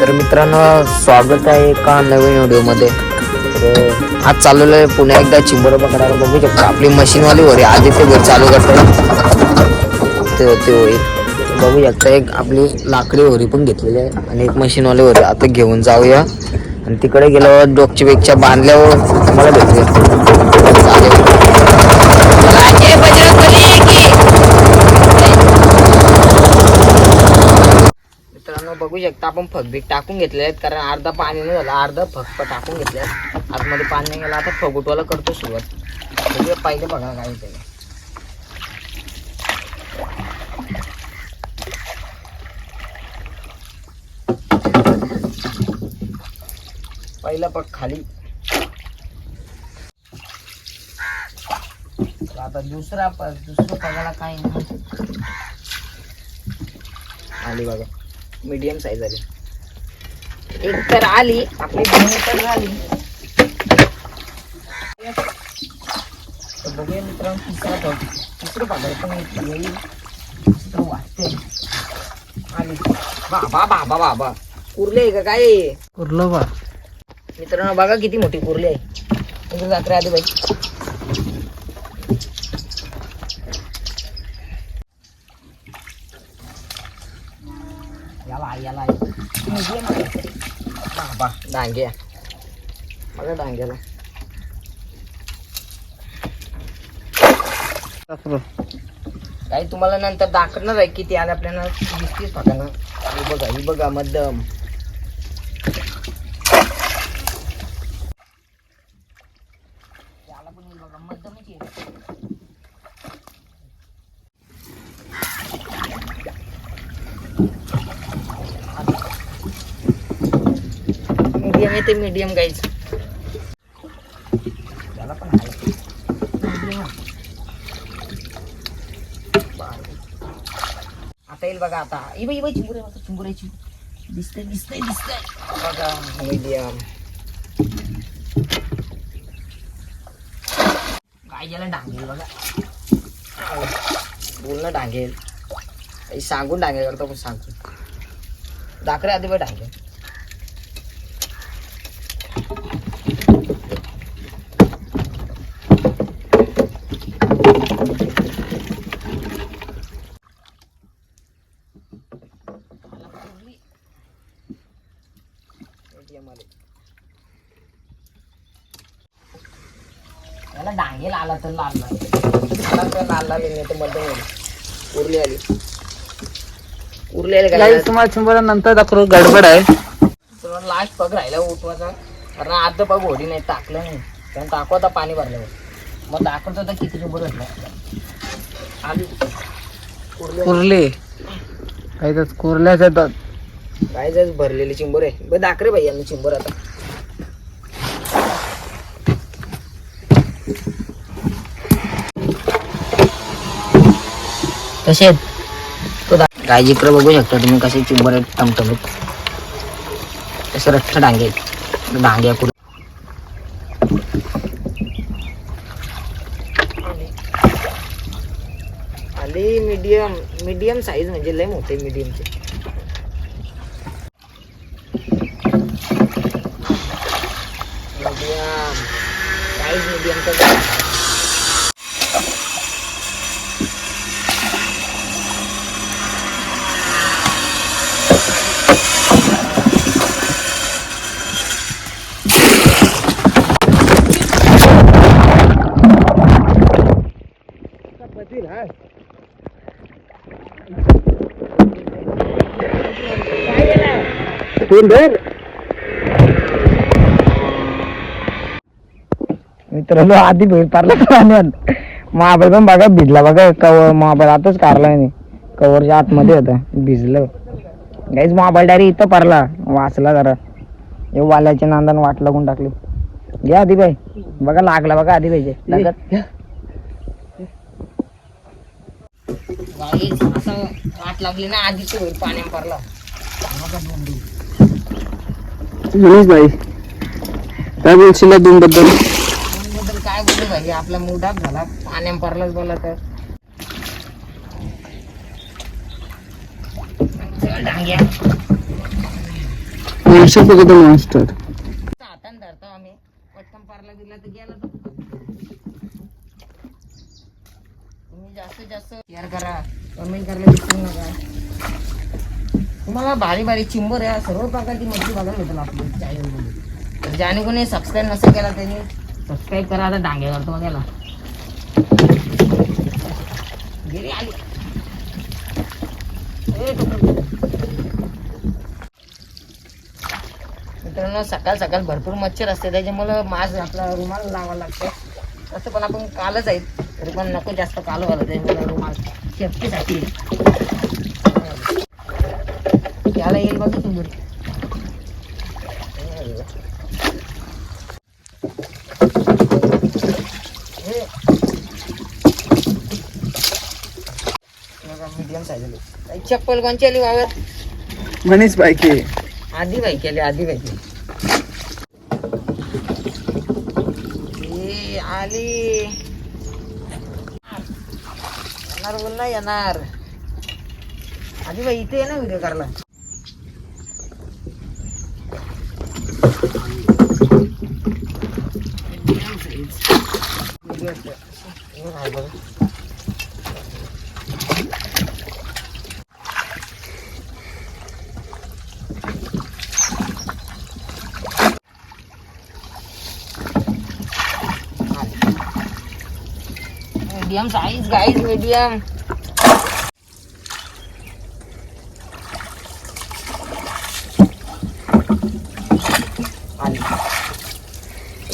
तर मित्रांनो स्वागत आहे एका नवीन व्हिडिओमध्ये. तर आज चाललेलं आहे पुन्हा एकदा चिंबर पकडायला. बघू शकतो आपली मशीनवाली वर आधी ते घर चालू करतो ते ते होईल बघू शकता एक आपली लाकडी होरी पण घेतलेली आहे आणि एक मशीनवाली होरी आता घेऊन जाऊया. आणि तिकडे गेल्यावर डोकच्या बेगच्या बांधल्यावर तुम्हाला भेटले चालेल राजे बजरंगबली की मित्रांनो बघू शकता. आपण फगबीक टाकून घेतले आहेत कारण अर्धा पाणी नाही झालं अर्धा फगप टाकून घेतले आहेत. आतमध्ये पाणी नाही गेलं आता फगुटवाला करतो सुरुवात. बघूया पहिले बघा काय ते पहिला पग खाली. आता दुसरा पग दुसऱ्या पगाला काय नाही आली बघा. मीडियम साईज आली. एक तर आली आपली दोन्ही तर झाली. बघूया मित्रांनो तिसरा पग तिसरं पगार पण येईल. तर वाटते. आली. बाबा बाबा बाबा कुर्ले आहे का काय? कुर्लो बा. मित्रांनो बघा किती मोठी कुर्ली आहे. जात्रा आधी बाई? याला याला medium आहे. बाबा डांग्या बघा डांग्याला काही तुम्हाला नंतर दाखवणार आहे किती आले आपल्याला वीस तीस फाटानं ही बघा ही बघा मध्यम त्याला पण medium ते मीडियम गाईज त्याला पण आहे आता येईल बघा आता. ई बाई बाई चिंबुरे बघा चिंबुऱ्याची दिसतंय दिसतंय दिसतंय. बघा मीडियम काय याला डांगेल बघा. बोलणं डांगेल. सांगून डांगेल करतो पण सांगतो. दाखरे आधी बाई डांगेल ATM आले. याला डांगेल आला तर लाल तर तर मध्यम उरली आली. उरली आली काय तुम्हाला चिंबरा नंतर दाखवू गडबड आहे. तुला लास्ट पग राहिला उठवायचा कारण अर्ध पग होडी नाही टाकलं नाही. कारण टाकू आता पाणी भरल्यावर. मग दाखवतो आता किती भेटला. आली. उरली. कुर्ले काही तर कुर्ल्याच येतात काय जायचं भरलेली चिंबर. आहे बरं दाखरे भाई यांनी चिंबर आता. कसे आहेत? तो बघू शकता तुम्ही कसे चिंबर आहेत टमटमीत कसे रठ्ठ डांगे आहेत. डांग्या कुठे? आली. मीडियम मीडियम साईज म्हणजे लय मोठे मीडियमचे मीडियम साईज मीडियमचा मित्रांनो आधी भेट पारला पाण्यात महाबळ पण बघा भिजला बघा कवर महाबळ आताच कारला नाही कवरच्या आतमध्ये होता भिजलं. काहीच महाबळ डायरेक्ट इथं पारला. वाचला जरा. हे वाल्याच्या नांदान वाट लागून टाकली. घ्या आधी बाई. बघा लागला बघा आधी पाहिजे. वाट लागली ना आधीच पाण्या पारला. भाई काय बोलशील दोन बद्दल बद्दल काय बोलू भाई आपला मुडाप झाला पाण्या पारलाच बोला तर बघतो मॉन्स्टर हाताने धरतो आम्ही. पटकन पारला दिला तर गेला तो. तुम्ही जास्तीत जास्त शेअर करा कमेंट करायला विसरू नका. तुम्हाला भारी भारी चिंबर या सर्व प्रकारची मच्छी बघायला भेटेल आपली चॅनलमध्ये तर ज्याने कोणी सबस्क्राईब नसेल केला त्यांनी सबस्क्राईब करा आता डांगे करतो बघायला गेली आली. मित्रांनो सकाळ सकाळ भरपूर मच्छर असते त्याच्यामुळं मास्क आपला रुमाल लावावा लागतो. तसं पण आपण कालच आहेत तरी पण नको जास्त काल व्हायला त्याच्यामुळे रुमाल सेफ्टीसाठी त्याला येईल बघा तुम्ही मीडियम साईज चप्पल कोणची आली वावर गणेश बायके आधी बाई केली आधी बाई केली ए, आली. येणार बोल ना येणार. आधी बाई इथे आहे ना व्हिडिओ करायला. हे आहे बघा. मीडियम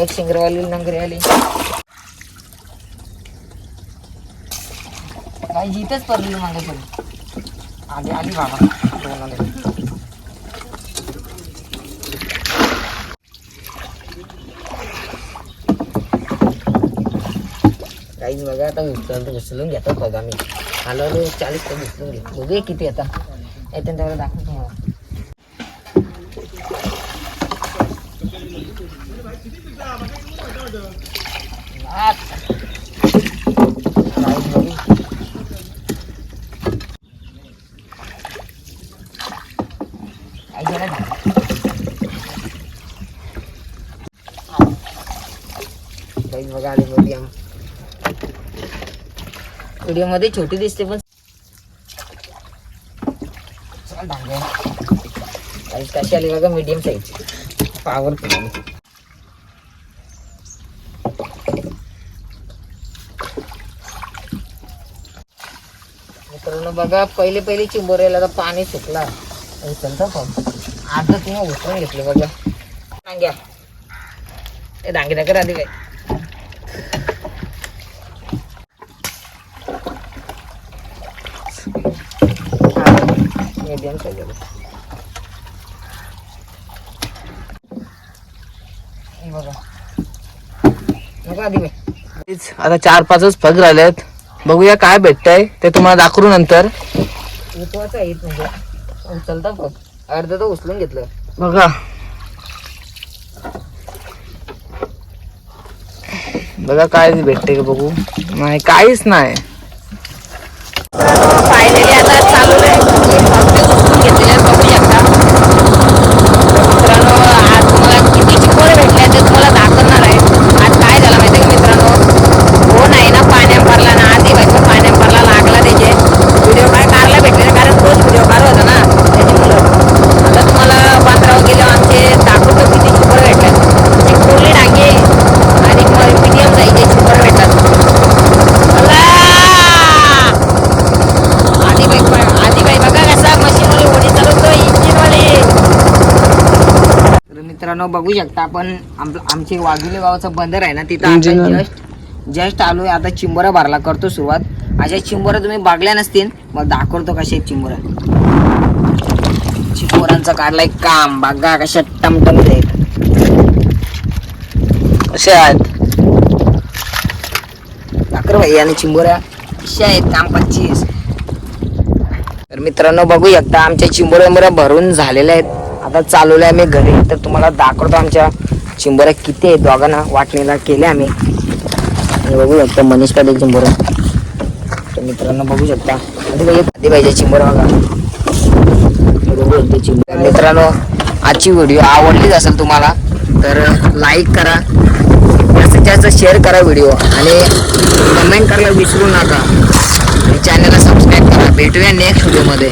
साईज गाईज मीडियम आली एक शिंगरवाली नंगरी आली काही जिथेच पडली मागे पण आली आली बाबा. दोन आले. काहीच बघा आता उचलून उचलून घेतात बघा मी. आलो चाळीस तर उचलून घेतो. बघूया किती आता. येते तेवढं दाखवतो तुम्हाला आत. काहीच बघू. काय केलं ना? काहीच बघा आली मीडियम व्हिडिओमध्ये छोटी दिसते पण चल डांगे साईज कशी आली बघा मीडियम साईज पॉवरफुल मित्रांनो बघा पहिले पहिले चिंबोऱ्याला आता पाणी सुकला उचलतं पण आता तुम्ही उचलून घेतले बघा. डांग्या ए डांगे दाखर आली काय. मीडियम साईज बघा. नको आधी आता चार पाचच फग राहिलेत. बघूया काय भेटतंय. ते तुम्हाला दाखवू नंतर. महत्वाचं आहे म्हणजे. उचलता बघ. अर्ध तर उचलून घेतलं. बघा. बघा काय भेटते का बघू. नाही काहीच नाही. फायनली आता चालू आहे उचलून घेतलेले आहेत, बघू शकता मित्रांनो आज मला किती चिकोरे भेटले ते तुम्हाला दाखवणार आहे आज काय झालं माहिती का मित्रांनो हो नाही ना पाण्यात भरला ना आधी बायको पाण्यात भरला लागला त्याचे व्हिडिओ काय काढला भेटले नाही, कारण तोच व्हिडिओ काढ होता ना त्याच्यामुळं आता तुम्हाला बांद्रावर गेले आमचे दाखवतो किती चिकोर भेटतात एक कोरली डांगे आणि मीडियम साईजचे चिकोर भेटतात चला! आधी बाई आधी बाई बघा कसा मशीनवाली ओढी चालवतो इंजिनवाली तर मित्रांनो बघू शकता आपण आम- आमचे वाघुले गावाचं बंदर आहे ना तिथं. जस्ट जस्ट आलोय. आता चिंबोरा भरला करतो सुरुवात. अशा चिंबोरा तुम्ही बागल्या नसतील मग दाखवतो कशा आहेत चिंबोरा. चिंबोरांचा काढलाय काम. बघा कशा टमटमीत आहेत. असे आहेत? भाई आणि चिंबोऱ्या. कशा आहेत काम पच्चीस तर मित्रांनो बघू शकता आमच्या चिंबोऱ्या भरून झालेल्या आहेत. आता चालवलं आहे आम्ही घरी. तर तुम्हाला दाखवतो आमच्या चिंबोऱ्या किती आहे दोघांना वाटणीला केल्या आम्ही. आणि बघू शकता मनीष पाटील चिंबोऱ्या. तर मित्रांनो बघू शकता. आधी पाहिजे आधी बघा. बघू शकते चिंबर मित्रांनो आजची व्हिडिओ आवडलीच असेल तुम्हाला तर लाईक करा. जास्तीत जास्त शेअर करा व्हिडिओ. आणि कमेंट करायला विसरू नका. आणि चॅनलला सबस्क्राईब करा. भेटूया नेक्स्ट व्हिडिओमध्ये